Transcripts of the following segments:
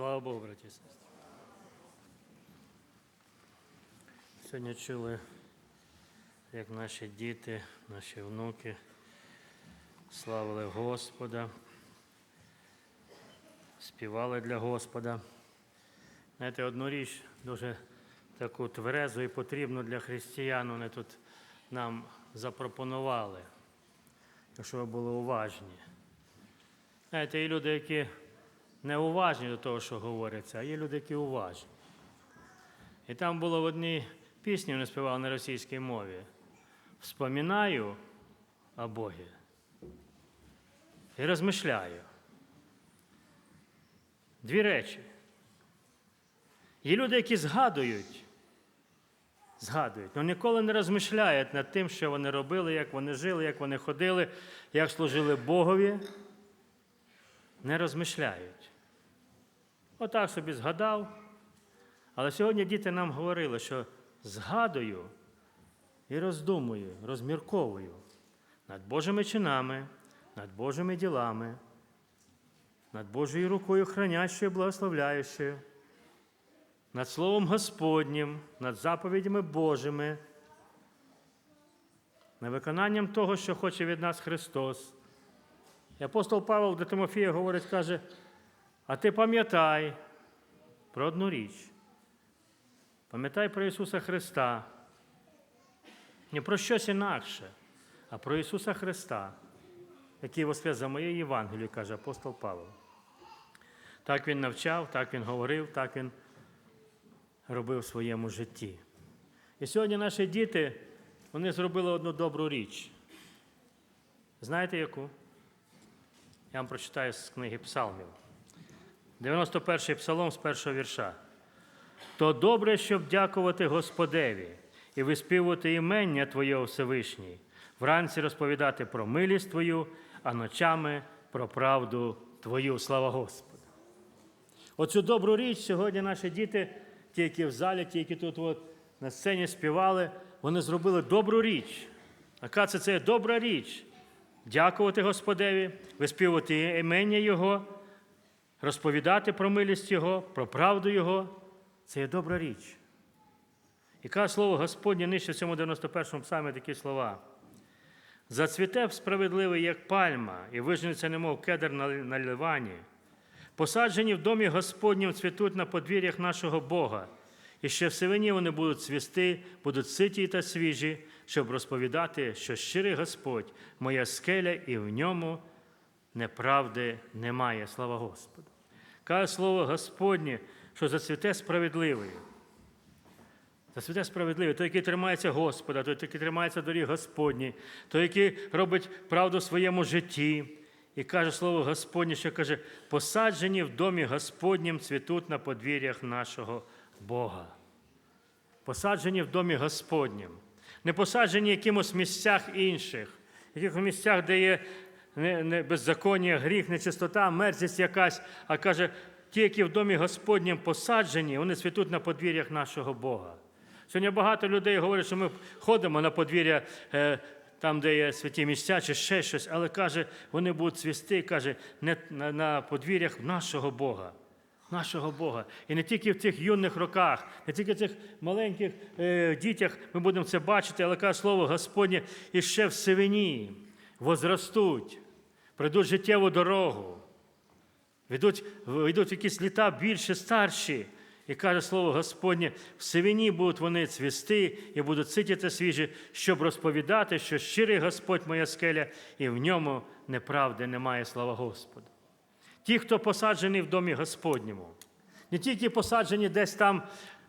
Слава Богу, браті і сестри. Сьогодні чули, як наші діти, наші внуки славили Господа, співали для Господа. Знаєте, одну річ дуже таку тверезу і потрібну для християн вони тут нам запропонували, якщо ви були уважні. Знаєте, є люди, які не уважні до того, що говориться, а є люди, які уважні. І там було в одній пісні, вони співали на російській мові. Вспоминаю о Богі і розмишляю. Дві речі. Є люди, які згадують, згадують, але ніколи не розмишляють над тим, що вони робили, як вони жили, як вони ходили, як служили Богові. Не розмишляють. Отак собі згадав. Але сьогодні діти нам говорили, що згадую і роздумую, розмірковую над Божими чинами, над Божими ділами, над Божою рукою хранящою, благословляючою, над Словом Господнім, над заповідями Божими, над виконанням того, що хоче від нас Христос. І апостол Павло до Тимофія говорить, каже, а ти пам'ятай про одну річ. Пам'ятай про Ісуса Христа. Не про щось інакше, а про Ісуса Христа, який воскрес за моєю Євангелією, каже апостол Павло. Так він навчав, так він говорив, так він робив в своєму житті. І сьогодні наші діти вони зробили одну добру річ. Знаєте яку? Я вам прочитаю з книги Псалмів. 91-й псалом з першого вірша. То добре, щоб дякувати Господеві і виспівувати імення Твоє Всевишній, вранці розповідати про милість Твою, а ночами про правду Твою. Слава Господу. Оцю добру річ сьогодні наші діти, ті, які в залі, ті, які тут от на сцені співали, вони зробили добру річ. Яка це, це добра річ? Дякувати Господеві, виспівувати імення Його, розповідати про милість Його, про правду Його. Це є добра річ. І каже слово Господнє нижче в цьому 91-му псалмі такі слова. Зацвіте справедливий, як пальма, і вижнеться, немов кедр на на ливані. Посаджені в домі Господнім цвітуть на подвір'ях нашого Бога, і ще в сивині вони будуть цвісти, будуть ситі та свіжі, щоб розповідати, що щирий Господь, моя скеля, і в ньому неправди немає. Слава Господу. Каже слово Господнє, що зацвіте справедливий. Зацвіте справедливий, той, який тримається Господа, той, який тримається доріг Господні, той, який робить правду в своєму житті. І каже слово Господнє, що каже, посаджені в домі Господнім цвітуть на подвір'ях нашого Бога. Посаджені в домі Господнім. Не посаджені в якимось місцях інших, в якихось місцях, де є не, не беззаконня, гріх, нечистота, мерзість якась, а каже, ті, які в домі Господнім посаджені, вони цвітуть на подвір'ях нашого Бога. Сьогодні багато людей говорять, що ми ходимо на подвір'я е, там, де є святі місця, чи ще щось, але каже, вони будуть цвісти, каже, не на, на подвір'ях нашого Бога. Нашого Бога. І не тільки в цих юних роках, не тільки в цих маленьких е, дітях ми будемо це бачити, але каже слово Господнє, і ще в сивині возростуть, прийдуть життєву дорогу, йдуть якісь літа більше старші. І каже слово Господнє, в сивині будуть вони цвісти і будуть сидіти свіжі, щоб розповідати, що щирий Господь моя скеля, і в ньому неправди немає, слава Господу. Ті, хто посаджений в домі Господньому, не тільки посаджені десь там,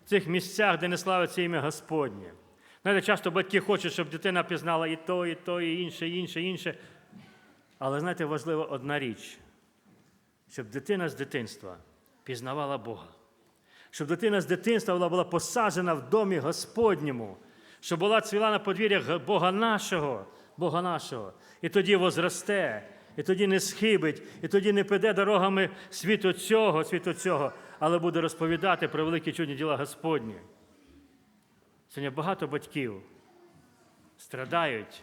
в цих місцях, де не славиться ім'я Господнє. Знаєте, часто батьки хочуть, щоб дитина пізнала і то, і то, і інше, і інше, і інше. Але знаєте, важлива одна річ, щоб дитина з дитинства пізнавала Бога щоб дитина з дитинства була, була посаджена в домі Господньому, щоб була цвіла на подвір'ях Бога нашого, Бога нашого. І тоді возросте, і тоді не схибить, і тоді не піде дорогами світу цього, світу цього, але буде розповідати про великі чудні діла Господні. Сьогодні багато батьків страдають,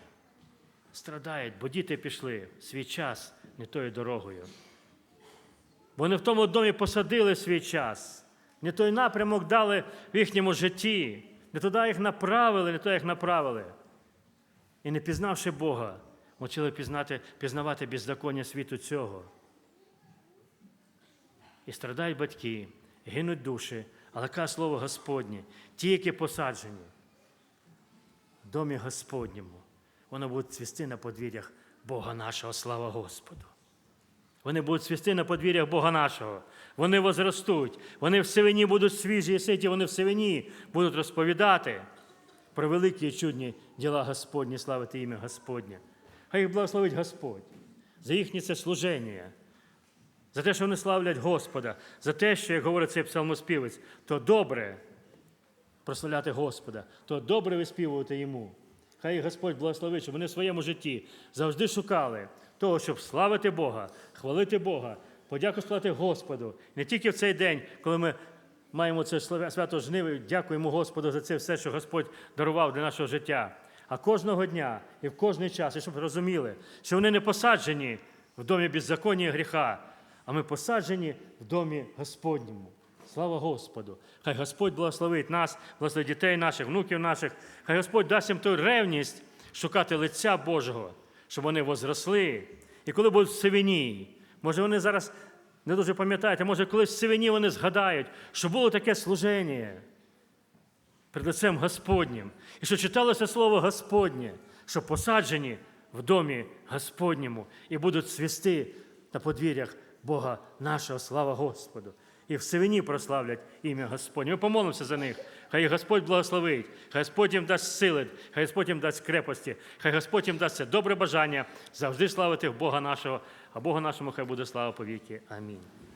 страдають, бо діти пішли свій час не тою дорогою. Бо не в тому домі посадили свій час, не той напрямок дали в їхньому житті, не туди їх направили, не туди їх направили. І не пізнавши Бога, почали пізнати, пізнавати беззаконня світу цього. І страдають батьки, гинуть душі, але каже слово Господнє, ті, які посаджені в домі Господньому, воно буде цвісти на подвір'ях Бога нашого, слава Господу. Вони будуть цвісти на подвір'ях Бога нашого. Вони возростуть, вони в сивині будуть свіжі і ситі, вони в сивині будуть розповідати про великі і чудні діла Господні, славити ім'я Господнє. Хай їх благословить Господь за їхнє це служення, за те, що вони славлять Господа, за те, що, як говорить цей псалмоспівець, то добре прославляти Господа, то добре виспівувати Йому. Хай Господь благословить, щоб вони в своєму житті завжди шукали того, щоб славити Бога, хвалити Бога, подяку сказати Господу. Не тільки в цей день, коли ми маємо це свято жниви, дякуємо Господу за це все, що Господь дарував для нашого життя. А кожного дня і в кожний час, і щоб розуміли, що вони не посаджені в домі беззаконня і гріха, а ми посаджені в домі Господньому. Слава Господу! Хай Господь благословить нас, благословить дітей наших, внуків наших. Хай Господь дасть їм ту ревність шукати лиця Божого, щоб вони возросли. І коли будуть в сивині, може вони зараз не дуже пам'ятають, а може колись в сивині вони згадають, що було таке служення перед лицем Господнім. І що читалося слово Господнє, що посаджені в домі Господньому і будуть свісти на подвір'ях Бога нашого, слава Господу. І в сивині прославлять ім'я Господнє. Ми помолимося за них. Хай Господь благословить, хай Господь їм дасть сили, хай Господь їм дасть крепості, хай Господь їм дасть це добре бажання завжди славити Бога нашого, а Бога нашому хай буде слава повіки. Амінь.